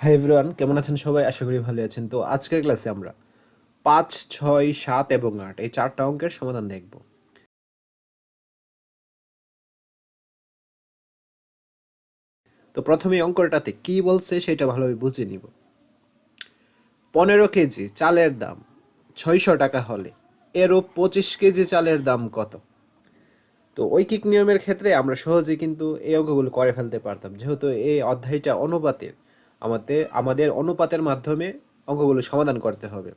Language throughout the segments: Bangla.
হাই এভরিওয়ান কেমন আছেন সবাই? আশা করি ভালো আছেন। তো আজকের ক্লাসে আমরা পাঁচ, ছয়, সাত এবং আট, এই চারটা অঙ্কের সমাধান দেখব। তো প্রথমে অঙ্কটাতে কি বলছে সেটা ভালোভাবে বুঝে নিব। পনেরো কেজি চালের দাম ছয়শো টাকা হলে, এরও পঁচিশ কেজি চালের দাম কত? তো ঐকিক নিয়মের ক্ষেত্রে আমরা সহজে কিন্তু এই অঙ্কগুলো করে ফেলতে পারতাম, যেহেতু এই অধ্যায়টা অনুপাতের। আমাদের আমাদের অনুপাতের মাধ্যমে অঙ্কগুলো সমাধান করতে হবে।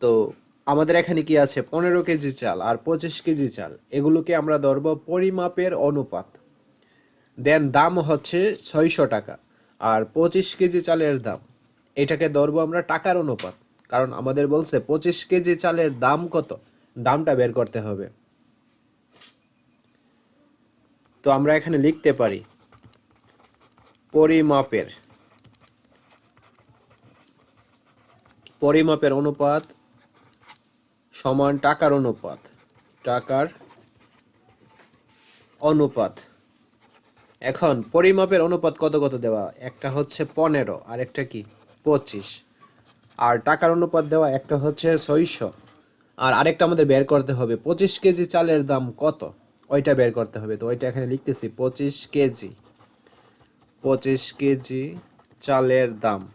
তো আমাদের এখানে কি আছে? পনেরো কেজি চাল আর পঁচিশ কেজি চাল। এগুলোকে আমরা ধরব পরিমাপের অনুপাত। দেন দাম হচ্ছে ছয়শো টাকা আর পঁচিশ কেজি চালের দাম। এটাকে ধরবো আমরা টাকার অনুপাত। কারণ আমাদের বলছে পঁচিশ কেজি চালের দাম কত? দামটা বের করতে হবে। তো আমরা এখানে লিখতে পারি পরিমাপের। পরিমাপের অনুপাত সমান টাকার অনুপাত। টাকার অনুপাত। এখন পরিমাপের অনুপাত কত কত দেওয়া? একটা হচ্ছে পনেরো আর একটা কি? পঁচিশ। আর টাকার অনুপাত দেওয়া একটা হচ্ছে ছয়শো। আর আরেকটা আমাদের বের করতে হবে, পঁচিশ কেজি চালের দাম কত? ওইটা বের করতে হবে। তো ওইটা এখানে লিখতেছি, পঁচিশ কেজি। পঁচিশ কেজি চালের দাম।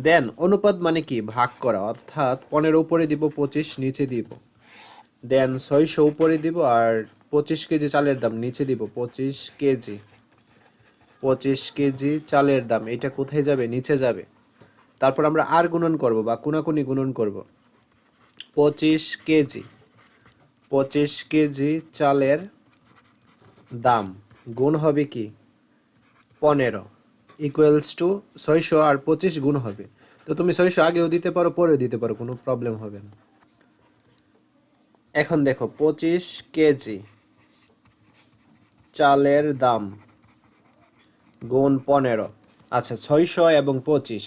দেন অনুপাত মানে কি? ভাগ করা। অর্থাৎ পনেরো উপরে দিব পঁচিশ, নিচে দিব। দেন ছয়শো উপরে দিব আর পঁচিশ কেজি চালের দাম, নিচে দিব পঁচিশ কেজি। পঁচিশ কেজি চালের দাম, এটা কোথায় যাবে? নিচে যাবে। তারপর আমরা আর গুণন করব বা কোনাকুনি গুণন করব। পঁচিশ কেজি। পঁচিশ কেজি চালের দাম। গুণ হবে কি? পনেরো ইকুয়ালস টু ছয়শো আর পঁচিশ গুণ হবে। তো তুমি ছয়শো আগেও দিতে পারো, পরেও দিতে পারো, কোনো প্রবলেম হবে না। এখন দেখো, পঁচিশ কেজি চালের দাম গুণ পনেরো। আচ্ছা ছয়শো এবং পঁচিশ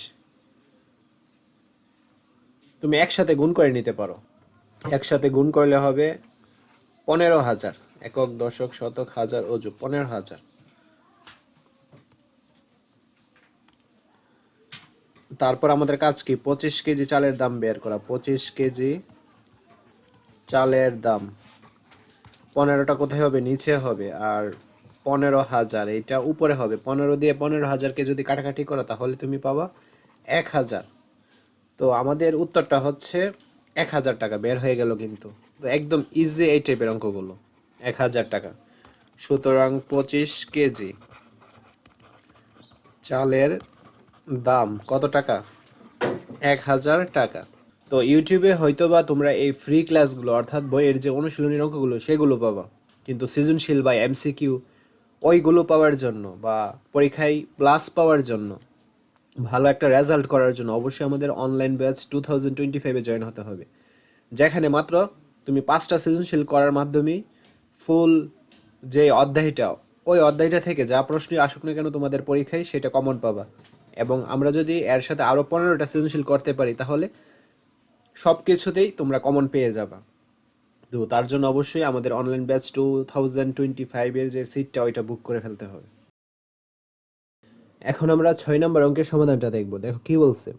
তুমি একসাথে গুণ করে নিতে পারো। একসাথে গুণ করলে হবে পনেরো হাজার, একক, দশক, শতক, হাজার, অজু, পনেরো হাজার। তারপর আমাদের কাজ কি? পঁচিশ কেজি চালের দাম বের করা। পঁচিশ কেজি চালের দাম। পনেরোটা কোথায় হবে? নিচে হবে। আর পনেরো হাজার, এইটা উপরে হবে। পনেরো দিয়ে পনেরো হাজারকে যদি কাটাকাটি করো, তাহলে তুমি পাবা এক হাজার। তো আমাদের উত্তরটা হচ্ছে এক হাজার টাকা, বের হয়ে গেল কিন্তু। তো একদম ইজি এই টাইপের অঙ্কগুলো। এক হাজার টাকা। সুতরাং পঁচিশ কেজি চালের দাম, কত টাকা? এক হাজার টাকা। তো ইউটিউবে হয়তো বা তোমরা এই ফ্রি ক্লাসগুলো অর্থাৎ বইয়ের যে অনুশীলনী অঙ্কগুলো, সেগুলো পাবা। কিন্তু সৃজনশীল বা এমসিকিউ ওইগুলো পাওয়ার জন্য বা পরীক্ষায় প্লাস পাওয়ার জন্য ভালো একটা রেজাল্ট করার জন্য অবশ্যই আমাদের online batch two thousand twenty ফাইভে জয়েন হতে হবে। যেখানে মাত্র তুমি পাঁচটা সৃজনশীল করার মাধ্যমেই ফুল যে অধ্যায়টা, ওই অধ্যায়টা থেকে যা প্রশ্নই আসুক না কেন তোমাদের পরীক্ষায় সেটা কমন পাবা। এবং আমরা যদি এর সাথে আরও পনেরোটা সৃজনশীল করতে পারি, তাহলে সব কিছুতেই তোমরা কমন পেয়ে যাবা। তো তার জন্য অবশ্যই আমাদের online batch two thousand twenty ফাইভের যে সিটটা ওইটা বুক করে ফেলতে হবে। এখন আমরা ছয় নম্বর অঙ্কের সমাধানটা দেখব। দেখো কি বলছে।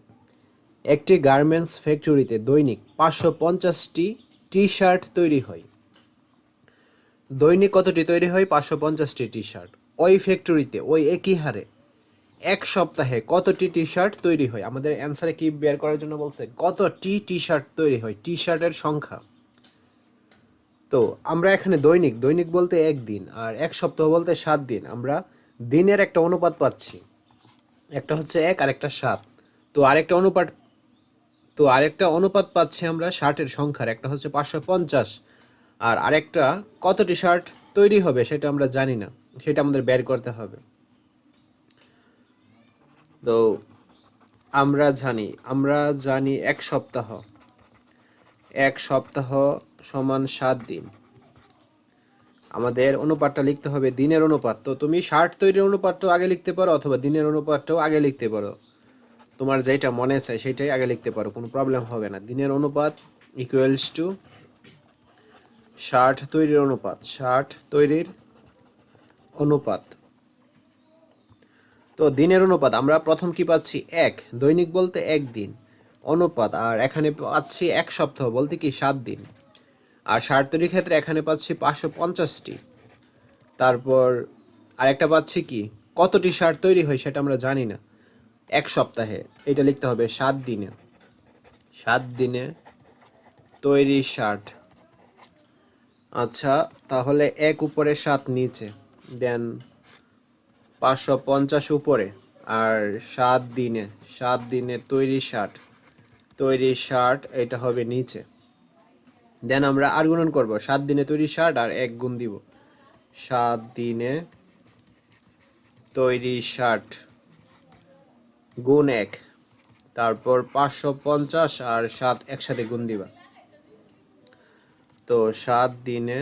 একটি গার্মেন্টস ফ্যাক্টরিতে দৈনিক পাঁচশো পঞ্চাশটি টি শার্ট তৈরি হয়। দৈনিক কতটি তৈরি হয়? পাঁচশো পঞ্চাশটি টি শার্ট ওই ফ্যাক্টরিতে ওই একই হারে এক সপ্তাহে কতটি টি শার্ট তৈরি হয়? আমাদের অ্যান্সারে কি বের করার জন্য বলছে, কতটি টি শার্ট তৈরি হয়? টি শার্টের সংখ্যা। তো আমরা এখানে দৈনিক দৈনিক বলতে একদিন আর এক সপ্তাহ বলতে সাত দিন। আমরা দিনের একটা অনুপাত পাচ্ছি। একটা হচ্ছে এক আর একটা সাত। তো আরেকটা অনুপাত, তো আরেকটা অনুপাত পাচ্ছি আমরা শার্টের সংখ্যার। একটা হচ্ছে পাঁচশো পঞ্চাশ। আর আরেকটা কতটি শার্ট তৈরি হবে সেটা আমরা জানি না। সেটা আমাদের বের করতে হবে। তো আমরা জানি আমরা জানি এক সপ্তাহ। এক সপ্তাহ সমান সাত দিন। আমাদের অনুপাতটা লিখতে হবে দিনের অনুপাত। তো তুমি শার্ট তৈরির অনুপাতটাও আগে লিখতে পারো অথবা দিনের অনুপাতটাও আগে লিখতে পারো। তোমার যেটা মনে চায় সেটাই আগে লিখতে পারো, কোনো প্রবলেম হবে না। দিনের অনুপাত ইকুয়ালস টু শার্ট তৈরির অনুপাত। শার্ট তৈরির অনুপাত। তো দিনের অনুপাত, আমরা প্রথম কি পাচ্ছি? এক। দৈনিক বলতে এক দিন। অনুপাত, আর এখানে পাচ্ছি এক সপ্তাহ, বলতে কি সাত দিন। আর ষাট তৈরির ক্ষেত্রে এখানে পাচ্ছি পাঁচশো পঞ্চাশটি। তারপর আরেকটা পাচ্ছি কি? কতটি শার্ট তৈরি হয় সেটা আমরা জানি না। এক সপ্তাহে, এটা লিখতে হবে সাত দিনে। সাত দিনে তৈরি শার্ট আচ্ছা তাহলে এক উপরে সাত নিচে। দেন পাঁচশো পঞ্চাশ উপরে আর সাত দিনে সাত দিনে তৈরি শার্ট তৈরি শার্ট এটা হবে নিচে। দেন আমরা আর গুণন করব। সাত দিনে তৈরি শার্ট আর এক গুণ দিব। সাত দিনে তৈরি শার্ট গুণ এক। তারপর পাঁচশো পঞ্চাশ আর সাত একসাথে গুণ দিবা। তো সাত দিনে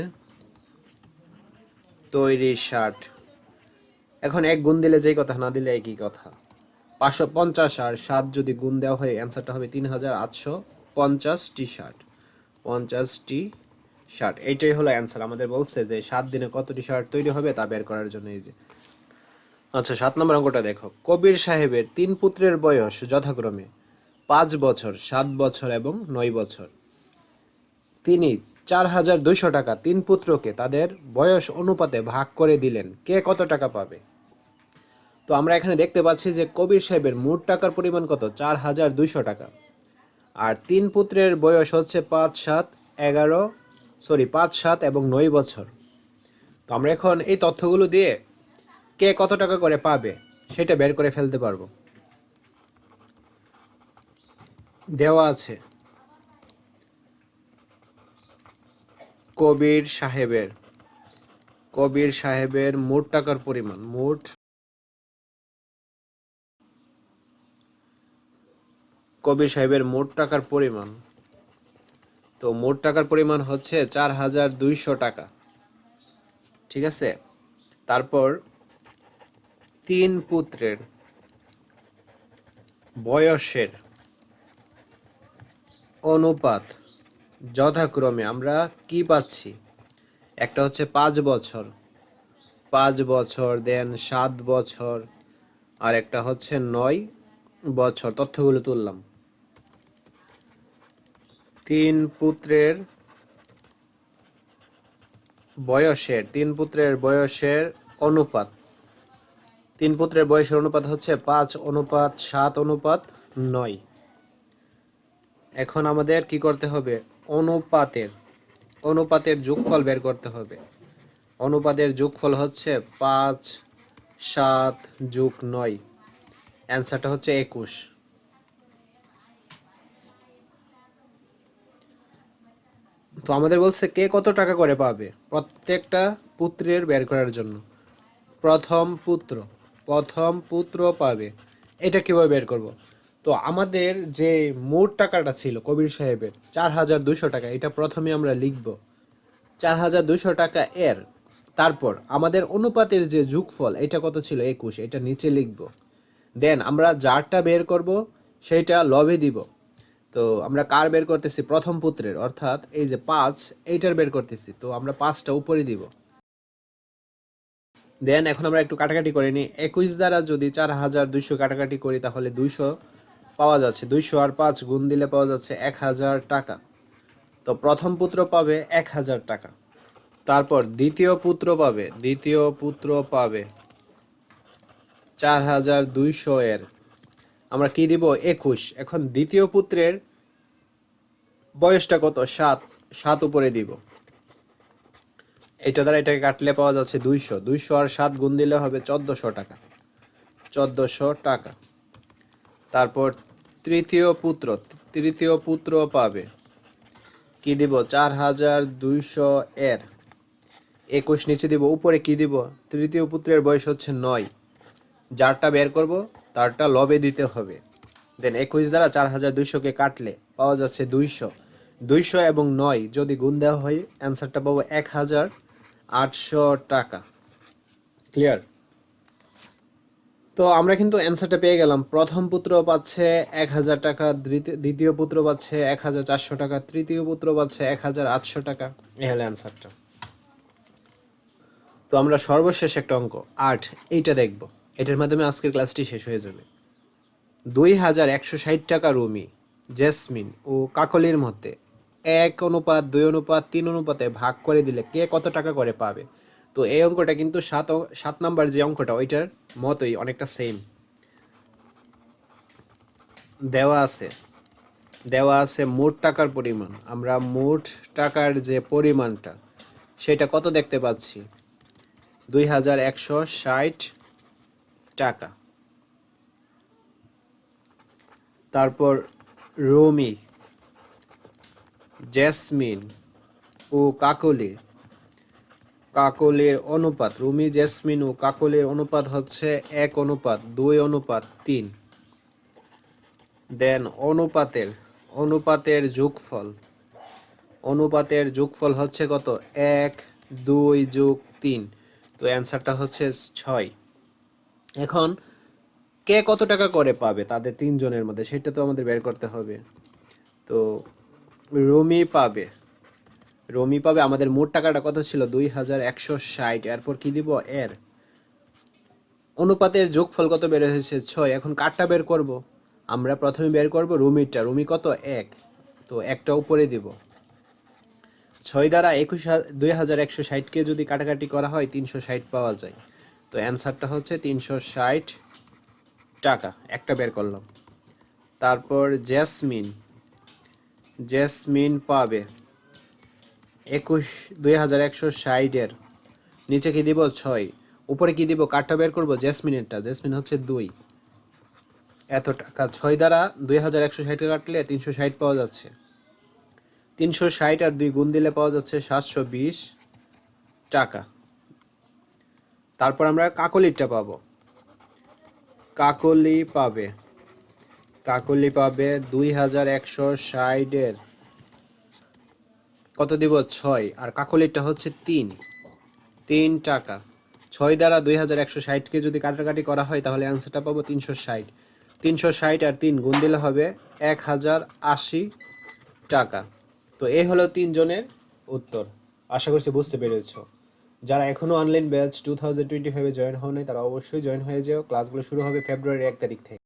তৈরি শার্ট এখন এক গুণ দিলে যেই কথা, না দিলে একই কথা। পাঁচশো পঞ্চাশ আর সাত যদি গুণ দেওয়া হয়, অ্যান্সারটা হবে তিন হাজার আটশো পঞ্চাশ টি শার্ট পঞ্চাশ টি শার্ট এইটাই হলো অ্যান্সার। আমাদের বলছে যে সাত দিনে কতটি শার্ট তৈরি হবে তা বের করার জন্য এই যে। আচ্ছা সাত নম্বর অঙ্কটা দেখো। কবির সাহেবের তিন পুত্রের বয়স যথাক্রমে পাঁচ বছর, সাত বছর এবং নয় বছর। তিনি চার হাজার দুইশো টাকা তিন পুত্রকে তাদের বয়স অনুপাতে ভাগ করে দিলেন। কে কত টাকা পাবে? তো আমরা এখানে দেখতে পাচ্ছি যে কবির সাহেবের মোট টাকার পরিমাণ কত? চার হাজার দুইশো টাকা। আর তিন পুত্রের বয়স হচ্ছে পাঁচ সাত এগারো, সরি, পাঁচ সাত এবং নয় বছর। তো আমরা এখন এই তথ্যগুলো দিয়ে কে কত টাকা করে পাবে সেটা বের করে ফেলতে পারব। দেওয়া আছে। কবির সাহেবের কবির সাহেবের মোট টাকার পরিমাণ, মোট কবির সাহেবের মোট টাকার পরিমাণ, তো মোট টাকার পরিমাণ হচ্ছে চার হাজার দুইশো টাকা। ঠিক আছে? তারপর তিন পুত্রের বয়সের অনুপাত যথাক্রমে আমরা কি পাচ্ছি? একটা হচ্ছে পাঁচ বছর। পাঁচ বছর দেন সাত বছর, আর একটা হচ্ছে নয় বছর। তথ্যগুলো তুললাম। তিন পুত্রের বয়সের, তিন পুত্রের বয়সের অনুপাত। তিন পুত্রের বয়সের অনুপাত হচ্ছে পাঁচ অনুপাত, সাত অনুপাত, নয়। এখন আমাদের কি করতে হবে? অনুপাতের অনুপাতের যোগফল বের করতে হবে। অনুপাতের যোগফল হচ্ছে পাঁচ সাত যোগ নয়। অ্যান্সারটা হচ্ছে একুশ। তো আমাদের বলছে কে কত টাকা করে পাবে? প্রত্যেকটা পুত্রের বের করার জন্য। প্রথম পুত্র প্রথম পুত্র পাবে। এটা কীভাবে বের করব? তো আমাদের যে মোট টাকাটা ছিল কবির সাহেবের চার হাজার দুশো টাকা, এটা প্রথমে আমরা লিখব। চার হাজার দুশো টাকা এর, তারপর আমাদের অনুপাতের যে যোগফল, এটা কত ছিল? একুশ, এটা নিচে লিখব। দেন আমরা যারটা বের করব, সেইটা লবে দিব। তো আমরা কার বের করতেছি? প্রথম পুত্রের, অর্থাৎ এই যে পাঁচ, এইটার বের করতেছি। তো আমরা পাঁচটা উপরে দিব। দেন এখন আমরা একটু কাটাকাটি করে নিই। একুশ দ্বারা যদি চার হাজার দুইশো কাটাকাটি করি, তাহলে দুইশো পাওয়া যাচ্ছে। দুইশো আর পাঁচ গুণ দিলে পাওয়া যাচ্ছে এক হাজার টাকা। তো প্রথম পুত্র পাবে এক হাজার টাকা। তারপর দ্বিতীয় পুত্র পাবে, দ্বিতীয় পুত্র পাবে চার হাজার দুইশো এর। আমরা কি দিব? একুশ। এখন দ্বিতীয় পুত্রের বয়সটা কত? সাত। সাত উপরে দিব। এটা দ্বারা এটাকে কাটলে পাওয়া যাচ্ছে দুইশো। দুইশো আর সাত গুণ দিলে হবে চোদ্দোশো টাকা। চোদ্দোশো টাকা। তারপর তৃতীয় পুত্র তৃতীয় পুত্র পাবে। কি দিব? চার হাজার দুইশো এর। একুশ নিচে দিব, উপরে কি দিব? তৃতীয় পুত্রের বয়স হচ্ছে নয়। যারটা বের করব, তারটা লবে দিতে হবে। দেন একুশ দ্বারা চার হাজার দুইশোকে কাটলে পাওয়া যাচ্ছে দুইশো। দুইশো এবং নয় যদি গুণ দেওয়া হয় অ্যান্সারটা পাবো এক হাজার আটশো টাকা। ক্লিয়ার তো আমরা কিন্তু অ্যান্সারটা পেয়ে গেলাম। প্রথম পুত্র পাচ্ছে এক হাজার টাকা, দ্বিতীয়- পুত্র পাচ্ছে এক হাজার চারশো টাকা, তৃতীয় পুত্র পাচ্ছে এক হাজার আটশো টাকা। এ হলো অ্যান্সারটা তো আমরা সর্বশেষ একটা অঙ্ক, আট, এইটা দেখব। এটার মাধ্যমে আজকের ক্লাসটি শেষ হয়ে যাবে। দুই হাজার একশো ষাট টাকা রুমি, জেসমিন ও কাকলির মধ্যে এক অনুপাত, দুই অনুপাত, তিন অনুপাতে ভাগ করে দিলে কে কত টাকা করে পাবে? তো এই অঙ্কটা কিন্তু সাত সাত নাম্বার যে অঙ্কটা, ওইটার মতোই অনেকটা সেম দেওয়া আছে। দেওয়া আছে মোট টাকার পরিমাণ। আমরা মোট টাকার যে পরিমাণটা, সেটা কত দেখতে পাচ্ছি? দুই হাজার একশো ষাট টাকা। তারপর রুমি, জেসমিন ও কাকলি কাকলের অনুপাত, রুমি, জেসমিন ও কাকলের অনুপাত হচ্ছে এক অনুপাত, দুই অনুপাত, তিন। দেন অনুপাতের অনুপাতের যোগফল। অনুপাতের যোগফল হচ্ছে কত? এক, দুই যোগ তিন। তো অ্যান্সারটা হচ্ছে ছয়। এখন, কে কত টাকা করে পাবে তাদের তিনজনের মধ্যে? সেটা তো আমাদের বের করতে হবে। তো রমি পাবে রমি পাবে। আমাদের মোট টাকাটা কত ছিল? দুই হাজার একশো ষাট। এরপর কি দিব? এর অনুপাতের যোগফল কত বের হয়েছে? ছয়। এখন কাঠটা বের করব। আমরা প্রথমে বের করব রুমিটা রুমি কত? এক। তো একটা উপরে দিব। ছয় দ্বারা একুশ দুই হাজার একশো ষাটকে যদি কাটাকাটি করা হয়, তিনশো ষাট পাওয়া যায়। তো অ্যান্সারটা হচ্ছে তিনশো ষাট টাকা। একটা বের করলাম। তারপর জেসমিন জেসমিন পাবে। একুশ, দুই হাজার একশো ষাটের। নিচে কি দিব? ছয়। উপরে কি দিব? কাঠটা বের করব? জেসমিনেরটা। জেসমিন হচ্ছে দুই। এত টাকা। ছয় দ্বারা দুই হাজার একশো ষাটকে কাটলে তিনশো ষাট পাওয়া যাচ্ছে। তিনশো ষাট আর দুই গুণ দিলে পাওয়া যাচ্ছে সাতশো বিশ টাকা। তারপর আমরা কাকলিরটা পাবো। কাকলি পাবে। কাকলি পাবে দুই হাজার একশো ষাটের। কত দিব? ছয়। আর কাকলিরটা হচ্ছে তিন। তিন টাকা। ছয় দ্বারা দুই হাজার একশো ষাটকে যদি কাটাকাটি করা হয়, তাহলে অ্যান্সারটা পাবো তিনশো ষাট। তিনশো ষাট আর তিন গুণ দিলে হবে এক হাজার আশি টাকা। তো এই হলো তিনজনের উত্তর। আশা করছি বুঝতে পেরেছ। যারা এখনও online batch two thousand twenty ফাইভে জয়েন হও নাই তারা অবশ্যই জয়েন হয়ে যাও। ক্লাসগুলো শুরু হবে ফেব্রুয়ারি এক তারিখ থেকে।